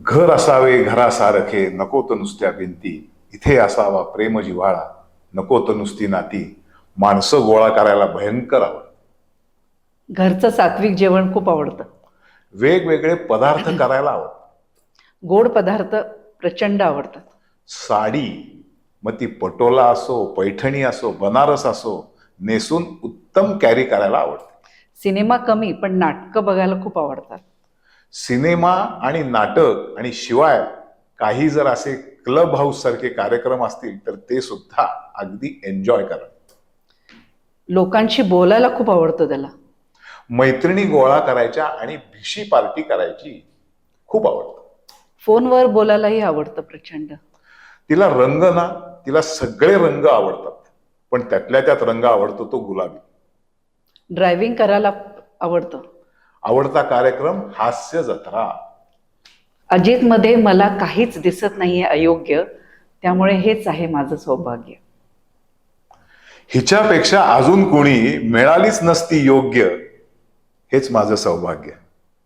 घर असावे घरासारखे नको तर नुसत्या भिंती. इथे असावा प्रेम जिव्हाळा नको तर नुसती नाती. माणसं गोळा करायला भयंकर आवड घरचं सात्विक जेवण खूप आवडतं. वेगवेगळे पदार्थ करायला आवड गोड पदार्थ प्रचंड आवडतात. साडी मग ती पटोला असो पैठणी असो बनारस असो नेसून उत्तम कॅरी करायला आवडते. सिनेमा कमी पण नाटकं बघायला खूप आवडतात. सिनेमा आणि नाटक आणि शिवाय काही जर असे क्लब हाऊस सारखे कार्यक्रम असतील तर ते सुद्धा अगदी एन्जॉय करा. लोकांशी बोलायला खूप आवडतं त्याला. मैत्रिणी गोळा करायच्या आणि भिशी पार्टी करायची खूप आवडतं. फोनवर बोलायलाही आवडतं प्रचंड. तिला रंग ना तिला सगळे रंग आवडतात पण त्यातल्या त्यात रंग आवडतो तो गुलाबी. ड्रायव्हिंग करायला आवडतं. आवडता कार्यक्रम हास्य जत्रा. अजितमध्ये मला काहीच दिसत नाहीये अयोग्य त्यामुळे हेच आहे माझं सौभाग्य. हिच्यापेक्षा अजून कोणी मिळालीच नसती योग्य हेच माझं सौभाग्य.